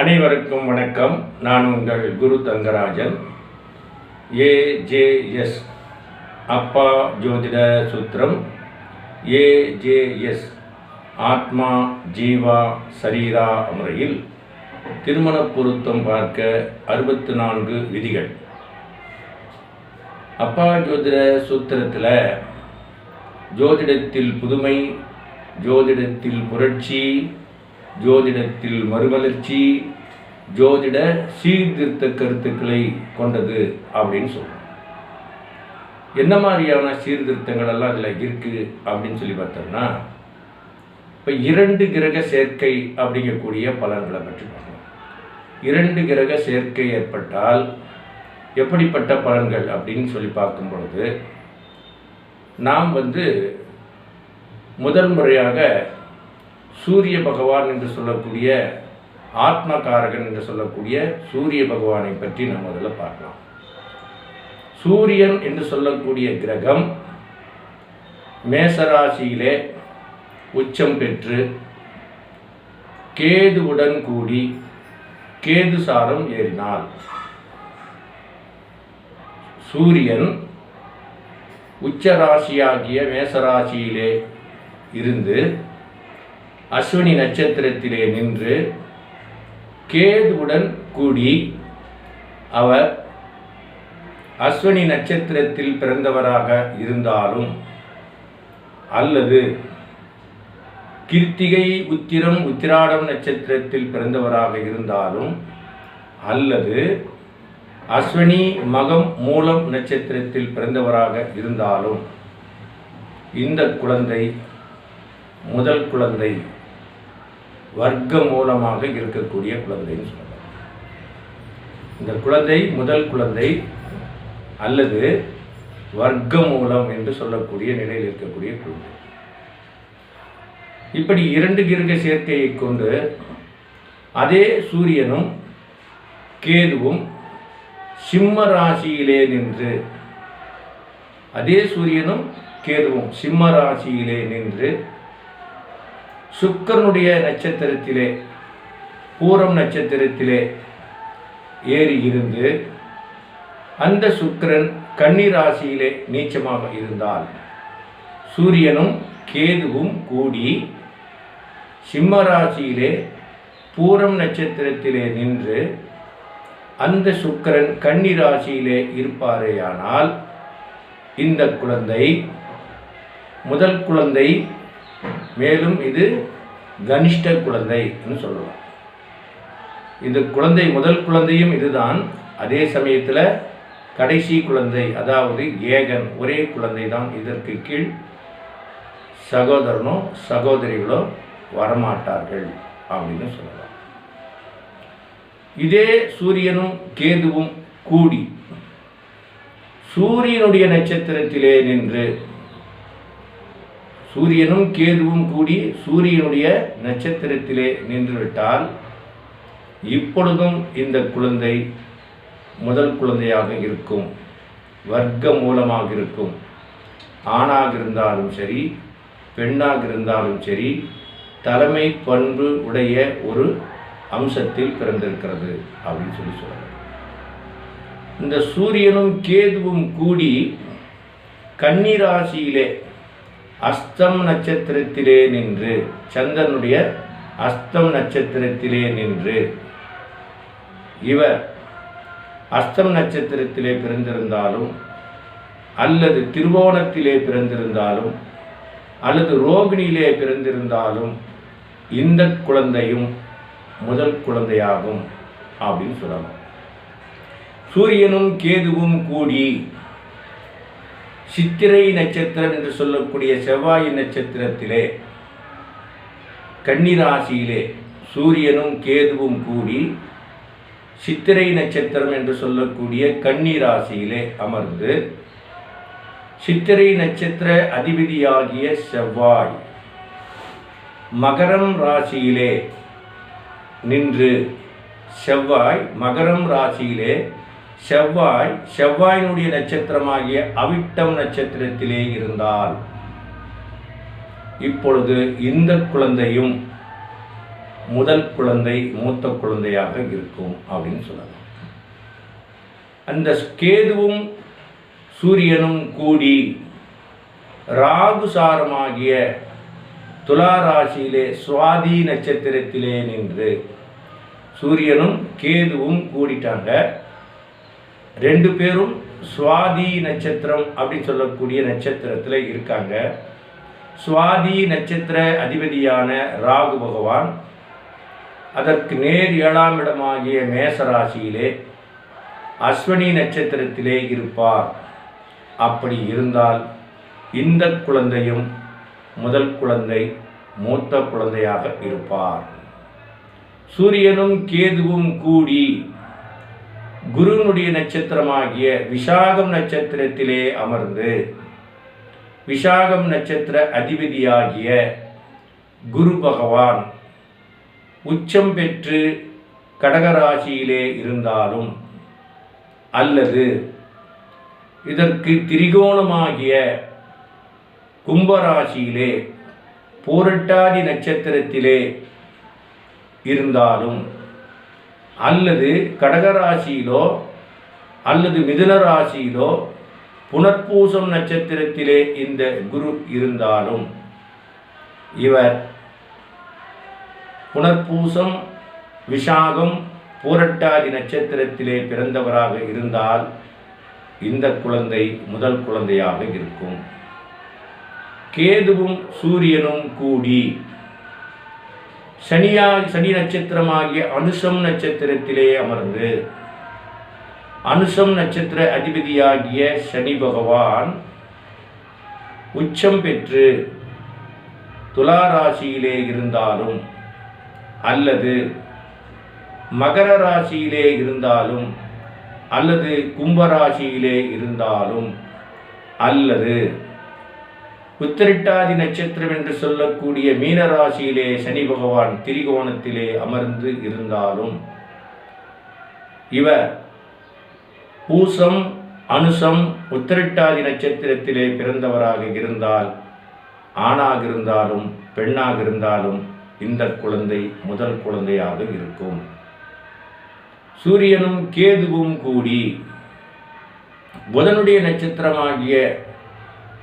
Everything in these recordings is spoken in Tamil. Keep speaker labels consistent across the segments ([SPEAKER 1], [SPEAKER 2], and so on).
[SPEAKER 1] அனைவருக்கும் வணக்கம். நான் உங்கள் குரு தங்கராஜன். ஏஜேஎஸ் அப்பா ஜோதிட சூத்திரம். ஏஜேஎஸ் ஆத்மா ஜீவா சரீரா முறையில் திருமண பொருத்தம் பார்க்க அறுபத்து நான்கு விதிகள். அப்பா ஜோதிட சூத்திரத்தில் ஜோதிடத்தில் புதுமை ஜோதிடத்தில் புரட்சி ஜோதிடத்தில் மறுமலர்ச்சி ஜோதிட சீர்திருத்த கருத்துக்களை கொண்டது அப்படின்னு சொல்கிறோம் என்ன மாதிரியான சீர்திருத்தங்கள் எல்லாம் அதில் இருக்குது அப்படின்னு சொல்லி பார்த்தோம்னா இப்போ இரண்டு கிரக சேர்க்கை அப்படிங்கக்கூடிய பலன்களை பற்றி பார்க்கணும் இரண்டு கிரக சேர்க்கை ஏற்பட்டால் எப்படிப்பட்ட பலன்கள் அப்படின்னு சொல்லி பார்க்கும் பொழுது நாம் வந்து முதல் முறையாக சூரிய பகவான் என்று சொல்லக்கூடிய ஆத்மகாரகன் என்று சொல்லக்கூடிய சூரிய பகவானை பற்றி நம்ம அதில் பார்க்கலாம். சூரியன் என்று சொல்லக்கூடிய கிரகம் மேசராசியிலே உச்சம் பெற்று கேதுவுடன் கூடி கேது சாரம் ஏறினார் சூரியன் உச்சராசியாகிய மேசராசியிலே இருந்து அஸ்வினி நட்சத்திரத்திலே நின்று கேதுவுடன் கூடி அவர் அஸ்வினி நட்சத்திரத்தில் பிறந்தவராக இருந்தாலும் அல்லது கிருத்திகை உத்திரம் உத்திராடம் நட்சத்திரத்தில் பிறந்தவராக இருந்தாலும் அல்லது அஸ்வினி மகம் மூலம் நட்சத்திரத்தில் பிறந்தவராக இருந்தாலும் இந்த குழந்தை முதல் குழந்தை வர்க்க மூலமாக இருக்கக்கூடிய குழந்தைன்னு சொல்லலாம் இந்த குழந்தை முதல் குழந்தை அல்லது வர்க்க மூலம் என்று சொல்லக்கூடிய நிலையில் இருக்கக்கூடிய குழந்தை. இப்படி இரண்டு கிரக சேர்க்கையை கொண்டு அதே சூரியனும் கேதுவும் சிம்ம ராசியிலே நின்று அதே சூரியனும் கேதுவும் சிம்ம ராசியிலே நின்று சுக்கரனுடைய நட்சத்திரத்திலே பூரம் நட்சத்திரத்திலே ஏறி இருந்து அந்த சுக்கிரன் கன்னி ராசியிலே நீச்சமாக இருந்தால் சூரியனும் கேதுவும் கூடி சிம்ம ராசியிலே பூரம் நட்சத்திரத்திலே நின்று அந்த சுக்கிரன் கன்னி ராசியிலே இருப்பாரேயானால் இந்த குழந்தை முதல் குழந்தை மேலும் இது கனிஷ்ட குழந்தைன்னு சொல்லலாம். இந்த குழந்தை முதல் குழந்தையும் இதுதான். அதே சமயத்தில் கடைசி குழந்தை அதாவது ஏகன் ஒரே குழந்தை தான் இதற்கு கீழ் சகோதரனோ சகோதரிகளோ வரமாட்டார்கள் அப்படின்னு சொல்லலாம். இதே சூரியனும் கேதுவும் கூடி சூரியனுடைய நட்சத்திரத்திலே நின்று சூரியனும் கேதுவும் கூடி சூரியனுடைய நட்சத்திரத்திலே நின்றுவிட்டால் இப்பொழுதும் இந்த குழந்தை முதல் குழந்தையாக இருக்கும் வர்க்க மூலமாக இருக்கும். ஆணாக இருந்தாலும் சரி பெண்ணாக இருந்தாலும் சரி தலைமை பண்பு உடைய ஒரு அம்சத்தில் பிறந்திருக்கிறது அப்படின்னு சொல்லி சொல்லலாம். இந்த சூரியனும் கேதுவும் கூடி கன்னிராசியிலே அஸ்தம் நட்சத்திரத்திலே நின்று சந்திரனுடைய அஸ்தம் நட்சத்திரத்திலே நின்று. இவர் அஸ்தம் நட்சத்திரத்திலே பிறந்திருந்தாலும் அல்லது திருவோணத்திலே பிறந்திருந்தாலும் அல்லது ரோகிணியிலே பிறந்திருந்தாலும் இந்த குழந்தையும் முதல் குழந்தையாகும் அப்படின்னு சொல்லலாம். சூரியனும் கேதுவும் கூடி சித்திரை நட்சத்திரம் என்று சொல்லக்கூடிய செவ்வாய் நட்சத்திரத்திலே கன்னிராசியிலே சூரியனும் கேதுவும் கூடி சித்திரை நட்சத்திரம் என்று சொல்லக்கூடிய கன்னிராசியிலே அமர்ந்து சித்திரை நட்சத்திர அதிபதியாகிய செவ்வாய் மகரம் ராசியிலே நின்று செவ்வாய் மகரம் ராசியிலே செவ்வாய் செவ்வாயினுடைய நட்சத்திரமாகிய அவிட்டம் நட்சத்திரத்திலே இருந்தால் இப்பொழுது இந்த குழந்தையும் முதல் குழந்தை மூத்த குழந்தையாக இருக்கும் அப்படின்னு சொல்லலாம். அந்த கேதுவும் சூரியனும் கூடி ராகுசாரமாகிய துலா ராசியிலே சுவாதி நட்சத்திரத்திலே நின்று சூரியனும் கேதுவும் கூடிட்டாங்க. ரெண்டு பேரும் சுவாதி நட்சத்திரம் அப்படின்னு சொல்லக்கூடிய நட்சத்திரத்தில் இருக்காங்க. சுவாதி நட்சத்திர அதிபதியான ராகு பகவான் அதற்கு நேர் ஏழாம் இடமாகிய மேசராசியிலே அஸ்வினி நட்சத்திரத்திலே இருப்பார். அப்படி இருந்தால் இந்த குழந்தையும் முதல் குழந்தை மூத்த குழந்தையாக இருப்பார். சூரியனும் கேதுவும் கூடி குருனுடைய நட்சத்திரமாகிய விஷாகம் நட்சத்திரத்திலே அமர்ந்து விஷாகம் நட்சத்திர அதிபதியாகிய குரு பகவான் உச்சம் பெற்று கடகராசியிலே இருந்தாலும் அல்லது இதற்கு திரிகோணமாகிய கும்பராசியிலே பூரட்டாதி நட்சத்திரத்திலே இருந்தாலும் அல்லது கடகராசியிலோ அல்லது மிதுன ராசியிலோ புனர்பூசம் நட்சத்திரத்திலே இந்த குரு இருந்தாலும் இவர் புனர்பூசம் விஷாகம் பூரட்டாதி நட்சத்திரத்திலே பிறந்தவராக இருந்தால் இந்த குழந்தை முதல் குழந்தையாக இருக்கும். கேதுவும் சூரியனும் கூடி சனியா சனி நட்சத்திரமாகிய அனுஷம் நட்சத்திரத்திலே அமர்ந்து அனுஷம் நட்சத்திர அதிபதியாகிய சனி பகவான் உச்சம் பெற்று துலா ராசியிலே இருந்தாலும் அல்லது மகர ராசியிலே இருந்தாலும் அல்லது கும்பராசியிலே இருந்தாலும் அல்லது உத்திரட்டாதி நட்சத்திரம் என்று சொல்லக்கூடிய மீனராசியிலே சனி பகவான் திரிகோணத்திலே அமர்ந்து இருந்தாலும் இவர் பூசம் அனுசம் உத்திரட்டாதி நட்சத்திரத்திலே பிறந்தவராக இருந்தால் ஆணாக இருந்தாலும் பெண்ணாக இருந்தாலும் இந்த குழந்தை முதல் குழந்தையாக இருக்கும். சூரியனும் கேதுவும் கூடி புதனுடைய நட்சத்திரமாகிய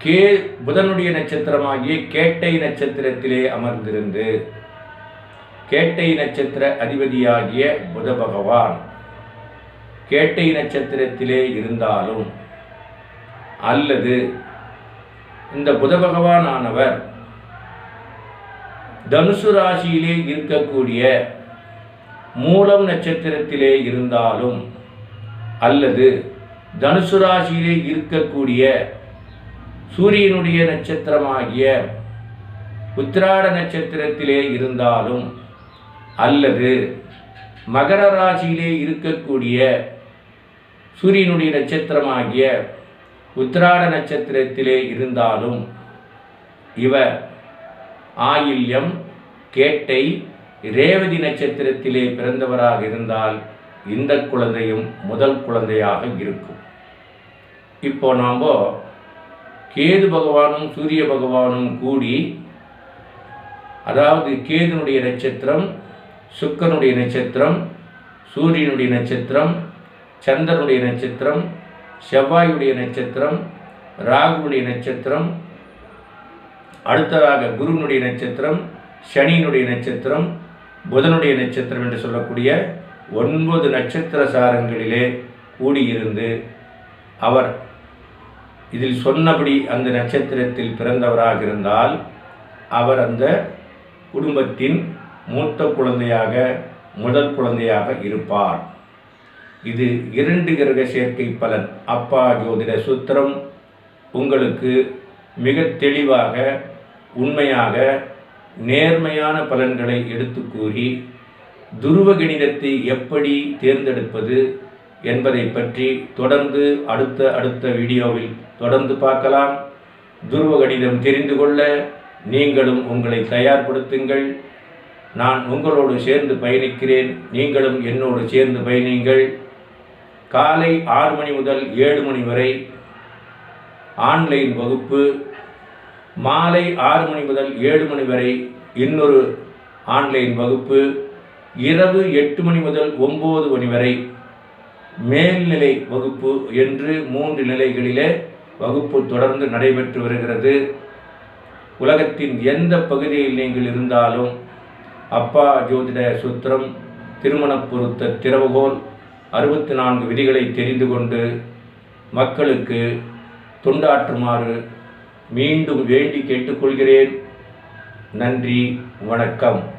[SPEAKER 1] கே புதனுடைய நட்சத்திரமாகிய கேட்டை நட்சத்திரத்திலே அமர்ந்திருந்து கேட்டை நட்சத்திர அதிபதியாகிய புத பகவான் கேட்டை நட்சத்திரத்திலே இருந்தாலும் அல்லது இந்த புத பகவான் ஆனவர் தனுசு ராசியிலே இருக்கக்கூடிய மூலம் நட்சத்திரத்திலே இருந்தாலும் அல்லது தனுசு ராசியிலே இருக்கக்கூடிய சூரியனுடைய நட்சத்திரமாகிய உத்திராட நட்சத்திரத்திலே இருந்தாலும் அல்லது மகர ராசியிலே இருக்கக்கூடிய சூரியனுடைய நட்சத்திரமாகிய உத்திராட நட்சத்திரத்திலே இருந்தாலும் இவர் ஆயில்யம் கேட்டை ரேவதி நட்சத்திரத்திலே பிறந்தவராக இருந்தால் இந்த குழந்தையும் முதல் குழந்தையாக இருக்கும். இப்போ நாம் கேது பகவானும் சூரிய பகவானும் கூடி அதாவது கேதுனுடைய நட்சத்திரம் சுக்கனுடைய நட்சத்திரம் சூரியனுடைய நட்சத்திரம் சந்திரனுடைய நட்சத்திரம் செவ்வாயுடைய நட்சத்திரம் ராகுனுடைய நட்சத்திரம் அடுத்ததாக குருனுடைய நட்சத்திரம் சனியினுடைய நட்சத்திரம் புதனுடைய நட்சத்திரம் என்று சொல்லக்கூடிய ஒன்பது நட்சத்திர சாரங்களிலே கூடியிருந்து அவர் இதில் சொன்னபடி அந்த நட்சத்திரத்தில் பிறந்தவராக இருந்தால் அவர் அந்த குடும்பத்தின் மூத்த குழந்தையாக முதல் குழந்தையாக இருப்பார். இது இரண்டு கிரக சேர்க்கை பலன். அப்பா ஜோதிட சூத்திரம் உங்களுக்கு மிக தெளிவாக உண்மையாக நேர்மையான பலன்களை எடுத்து கூறி துருவ கணிதத்தை எப்படி தேர்ந்தெடுப்பது என்பதை பற்றி தொடர்ந்து அடுத்த அடுத்த வீடியோவில் தொடர்ந்து பார்க்கலாம். துருவ கணிதம் தெரிந்து கொள்ள நீங்களும் உங்களை தயார்படுத்துங்கள். நான் உங்களோடு சேர்ந்து பயணிக்கிறேன். நீங்களும் என்னோடு சேர்ந்து பயணிங்கள். காலை ஆறு மணி முதல் ஏழு மணி வரை ஆன்லைன் வகுப்பு. மாலை ஆறு மணி முதல் ஏழு மணி வரை இன்னொரு ஆன்லைன் வகுப்பு. இரவு எட்டு மணி முதல் ஒம்பது மணி வரை மேல்நிலை வகுப்பு என்று மூன்று நிலைகளிலே வகுப்பு தொடர்ந்து நடைபெற்று வருகிறது. உலகத்தின் எந்த பகுதியில் நீங்கள் இருந்தாலும் அப்பா ஜோதிட சுத்திரம் திருமண பொருத்த திறவுகோல் அறுபத்தி நான்கு விதிகளை தெரிந்து கொண்டு மக்களுக்கு தொண்டாற்றுமாறு மீண்டும் வேண்டி கேட்டுக்கொள்கிறேன். நன்றி வணக்கம்.